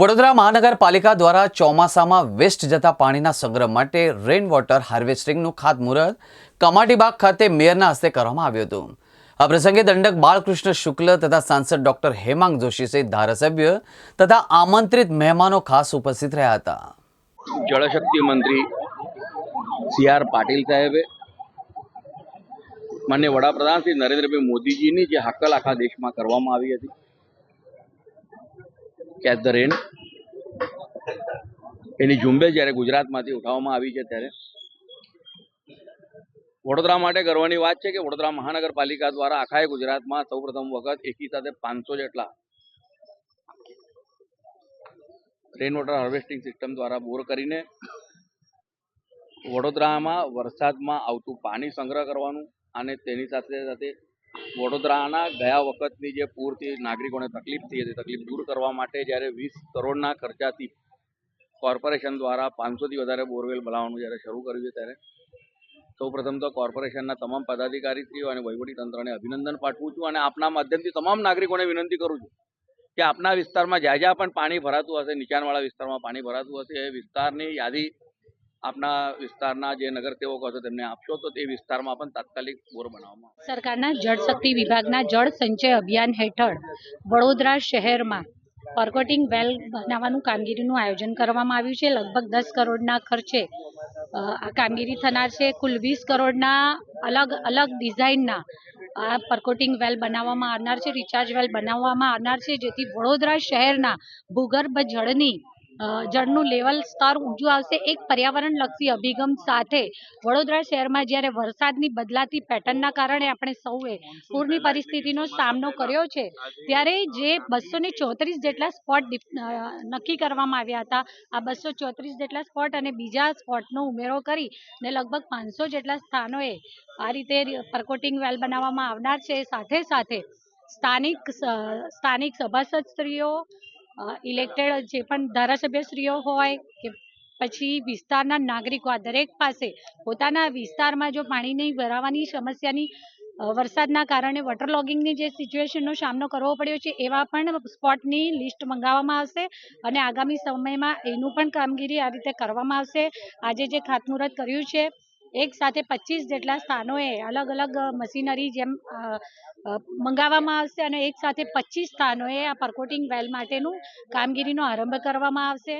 વડોદરા મહાનગરપાલિકા દ્વારા ચોમાસામાં વેસ્ટ જતા પાણીના સંગ્રહ માટે રેઇન વોટર હાર્વેસ્ટિંગનું ખાતમુહૂર્ત કમાટીબાગ ખાતે મેયરના હસ્તે કરવામાં આવ્યું હતું. આ પ્રસંગે દંડક બાળકૃષ્ણ શુક્લ તથા સાંસદ ડોક્ટર હેમાંગ જોશી સહિત ધારાસભ્ય તથા આમંત્રિત મહેમાનો ખાસ ઉપસ્થિત રહ્યા હતા. જળશક્તિ મંત્રી સી આર પાટીલ સાહેબે, માન્ય વડાપ્રધાન શ્રી નરેન્દ્રભાઈ મોદીજીની જે હાકલ આખા દેશમાં કરવામાં આવી હતી. કેચ એની ઝુંબેશ જ્યારે ગુજરાતમાંથી ઉઠાવવામાં આવી છે ત્યારે. વડોદરા માટે ગર્વની વાત છે કે વડોદરા મહાનગરપાલિકા દ્વારા આખા ગુજરાતમાં સૌપ્રથમ વખત એકી સાથે પાંચસો જેટલા રેન વોટર હાર્વેસ્ટિંગ સિસ્ટમ દ્વારા બોર કરીને વડોદરામાં વરસાદમાં આવતું પાણી સંગ્રહ કરવાનું અને તેની સાથે સાથે વડોદરાના ગયા વખતની જે પૂરથી નાગરિકોને તકલીફ થઈ હતી, તકલીફ દૂર કરવા માટે જ્યારે વીસ કરોડના ખર્ચાથી કોર્પોરેશન દ્વારા પાંચસોથી વધારે બોરવેલ બનાવવાનું જ્યારે શરૂ કર્યું છે ત્યારે, સૌપ્રથમ તો કોર્પોરેશનના તમામ પદાધિકારીશ્રીઓ અને વહીવટી તંત્રને અભિનંદન પાઠવું છું અને આપના માધ્યમથી તમામ નાગરિકોને વિનંતી કરું છું કે આપના વિસ્તારમાં જ્યાં જ્યાં પણ પાણી ભરાતું હશે, નીચાણવાળા વિસ્તારમાં પાણી ભરાતું હશે, એ વિસ્તારની યાદી આપના વિસ્તારના જે નગરસેવકો હશે તેમને આપશો તો તે વિસ્તારમાં પણ તાત્કાલિક બોર બનાવવામાં સરકારના જળશક્તિ વિભાગના જળ સંચય અભિયાન હેઠળ વડોદરા શહેરમાં પર્કોટિંગ વેલ બનાવવાનું કામગીરીનું આયોજન કરવામાં આવ્યું છે. લગભગ દસ કરોડના ખર્ચે આ કામગીરી થનાર છે. કુલ વીસ કરોડના અલગ અલગ ડિઝાઇનના આ પરકોટિંગ વેલ બનાવવામાં આવનાર છે, રિચાર્જ વેલ બનાવવામાં આવનાર છે, જેથી વડોદરા શહેરના ભૂગર્ભ જળની જળનું લેવલ સ્તર ઊંચું આવશે. એક પર્યાવરણલક્ષી અભિગમ સાથે વડોદરા શહેરમાં જ્યારે વરસાદની બદલાતી પેટર્નના કારણે આપણે સૌએ પૂરની પરિસ્થિતિનો સામનો કર્યો છે, ત્યારે જે બસો ચોત્રીસ જેટલા સ્પોટ નક્કી કરવામાં આવ્યા હતા, આ બસો ચોત્રીસ જેટલા સ્પોટ અને બીજા સ્પોટનો ઉમેરો કરી ને લગભગ પાંચસો જેટલા સ્થાનોએ આ રીતે પરકોટિંગ વેલ બનાવવામાં આવનાર છે. સાથે સાથે સ્થાનિક સ્થાનિક સભાસદ સભાસદશ્રીઓ ઇલેક્ટેડ જે પણ ધારાસભ્યશ્રીઓ હોય કે પછી વિસ્તારના નાગરિકો આ દરેક પાસે પોતાના વિસ્તારમાં જો પાણીની ભરાવાની સમસ્યાની વરસાદના કારણે વોટર લોગિંગની જે સિચ્યુએશનનો સામનો કરવો પડ્યો છે, એવા પણ સ્પોટની લિસ્ટ મંગાવવામાં આવશે અને આગામી સમયમાં એનું પણ કામગીરી આ રીતે કરવામાં આવશે. આજે જે ખાતમુહૂર્ત કર્યું છે એક સાથે પચીસ જેટલા સ્થાનોએ અલગ અલગ મશીનરી જેમ મંગાવવામાં આવશે અને એક સાથે પચીસ સ્થાનોએ આ પરકોટિંગ વેલ માટેનું કામગીરીનો આરંભ કરવામાં આવશે.